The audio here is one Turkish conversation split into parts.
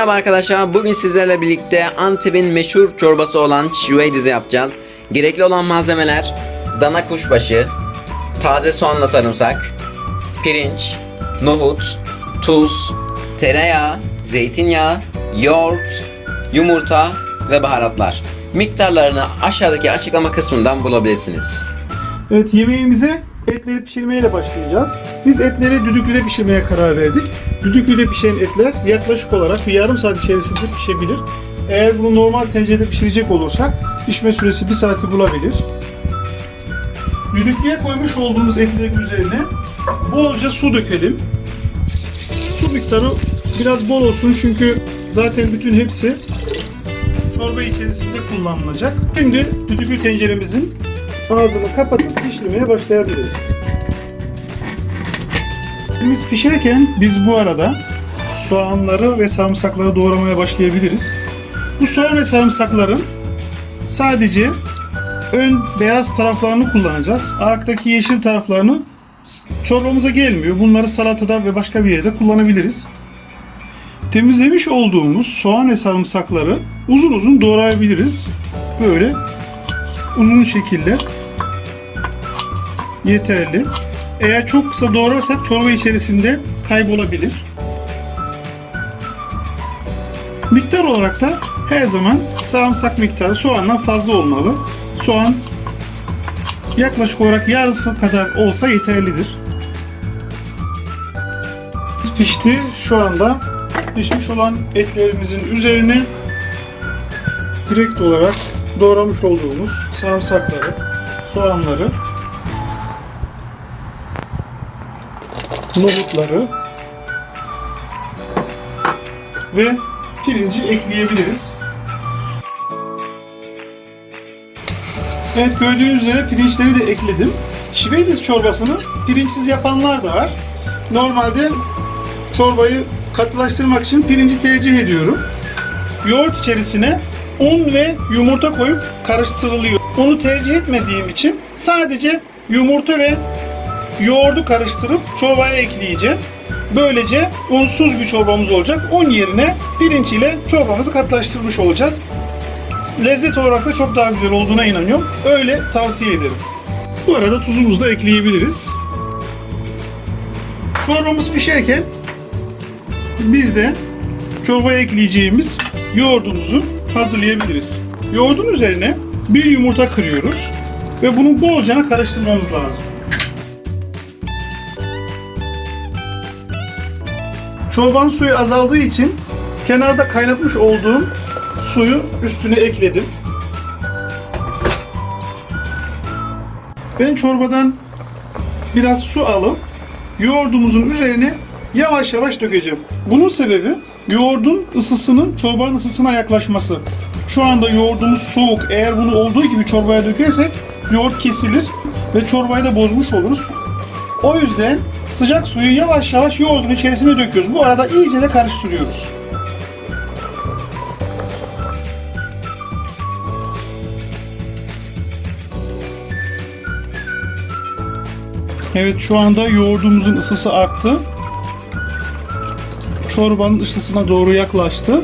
Merhaba arkadaşlar. Bugün sizlerle birlikte Antep'in meşhur çorbası olan şiveydizi yapacağız. Gerekli olan malzemeler dana kuşbaşı, taze soğanla sarımsak, pirinç, nohut, tuz, tereyağı, zeytinyağı, yoğurt, yumurta ve baharatlar. Miktarlarını aşağıdaki açıklama kısmından bulabilirsiniz. Evet yemeğimize etleri pişirmeyle başlayacağız. Biz etleri düdüklüde pişirmeye karar verdik. Düdüklüde pişen etler yaklaşık olarak bir yarım saat içerisinde pişebilir. Eğer bunu normal tencerede pişirecek olursak pişme süresi bir saati bulabilir. Düdüklüye koymuş olduğumuz etlerin üzerine bolca su dökelim. Su miktarı biraz bol olsun çünkü zaten bütün hepsi çorba içerisinde kullanılacak. Şimdi düdüklü tenceremizin ağzını kapatıp pişirmeye başlayabiliriz. Biz pişerken biz bu arada soğanları ve sarımsakları doğramaya başlayabiliriz. Bu soğan ve sarımsakların sadece ön beyaz taraflarını kullanacağız. Arktaki yeşil taraflarını çorbamıza gelmiyor. Bunları salatada ve başka bir yerde kullanabiliriz. Temizlemiş olduğumuz soğan ve sarımsakları uzun uzun doğrayabiliriz. Böyle uzun şekilde yeterli. Eğer çok kısa doğrarsak çorba içerisinde kaybolabilir. Miktar olarak da her zaman sarımsak miktarı soğandan fazla olmalı. Soğan yaklaşık olarak yarısı kadar olsa yeterlidir. Pişti. Şu anda pişmiş olan etlerimizin üzerine direkt olarak doğramış olduğumuz sarımsakları, soğanları, nohutları ve pirinci ekleyebiliriz. Evet gördüğünüz üzere pirinçleri de ekledim. Şiveydiz çorbasını pirinçsiz yapanlar da var. Normalde çorbayı katılaştırmak için pirinci tercih ediyorum. Yoğurt içerisine un ve yumurta koyup karıştırılıyor. Onu tercih etmediğim için sadece yumurta ve yoğurdu karıştırıp çorbaya ekleyeceğim. Böylece unsuz bir çorbamız olacak. Un yerine pirinç ile çorbamızı katılaştırmış olacağız. Lezzet olarak da çok daha güzel olduğuna inanıyorum. Öyle tavsiye ederim. Bu arada tuzumuzu da ekleyebiliriz. Çorbamız pişerken biz de çorbaya ekleyeceğimiz yoğurdumuzu hazırlayabiliriz. Yoğurdun üzerine bir yumurta kırıyoruz ve bunu bolca karıştırmamız lazım. Çorbanın suyu azaldığı için kenarda kaynatmış olduğum suyu üstüne ekledim. Ben çorbadan biraz su alıp yoğurdumuzun üzerine yavaş yavaş dökeceğim. Bunun sebebi yoğurdun ısısının çorbanın ısısına yaklaşması. Şu anda yoğurdumuz soğuk. Eğer bunu olduğu gibi çorbaya dökersek yoğurt kesilir ve çorbayı da bozmuş oluruz. O yüzden sıcak suyu yavaş yavaş yoğurdun içerisine döküyoruz. Bu arada iyice de karıştırıyoruz. Evet şu anda yoğurdumuzun ısısı arttı. Çorbanın ısısına doğru yaklaştı.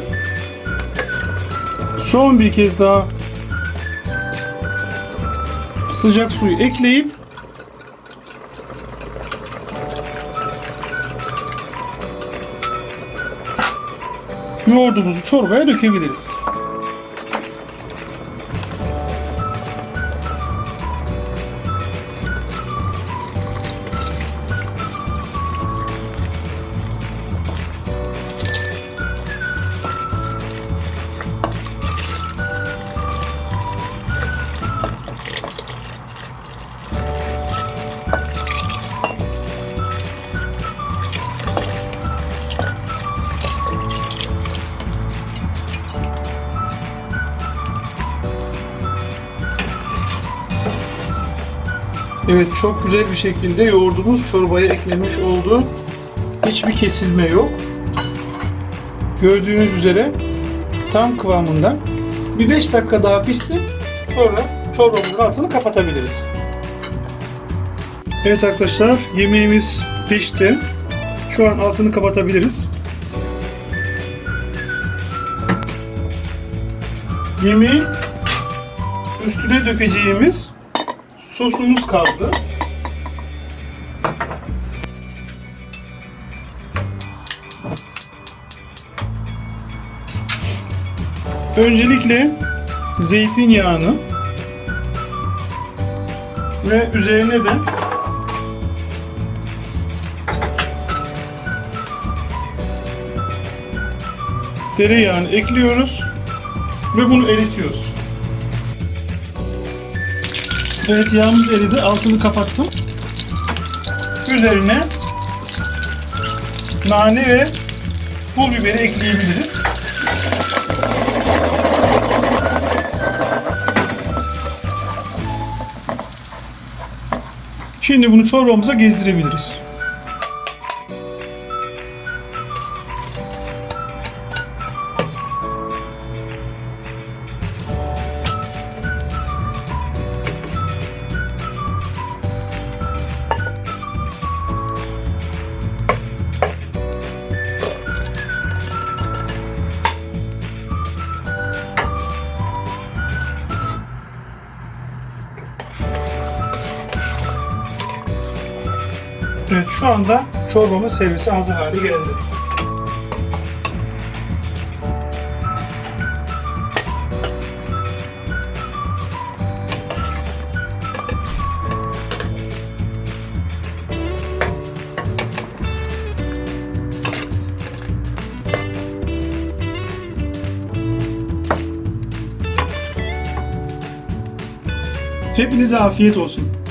Son bir kez daha sıcak suyu ekleyip yoğurdumuzu çorbaya dökebiliriz. Evet çok güzel bir şekilde yoğurdumuz çorbaya eklenmiş oldu. Hiçbir kesilme yok. Gördüğünüz üzere tam kıvamında. Bir 5 dakika daha pişsin. Sonra çorbamızın altını kapatabiliriz. Evet arkadaşlar yemeğimiz pişti. Şu an altını kapatabiliriz. yemeğin üstüne dökeceğimiz sosumuz kaldı. Öncelikle zeytinyağını ve üzerine de tereyağını ekliyoruz ve bunu eritiyoruz. Evet yağımız eridi. Altını kapattım. Üzerine nane ve pul biberi ekleyebiliriz. Şimdi bunu çorbamıza gezdirebiliriz. Evet şu anda çorbamız servise hazır hale geldi. Hepinize afiyet olsun.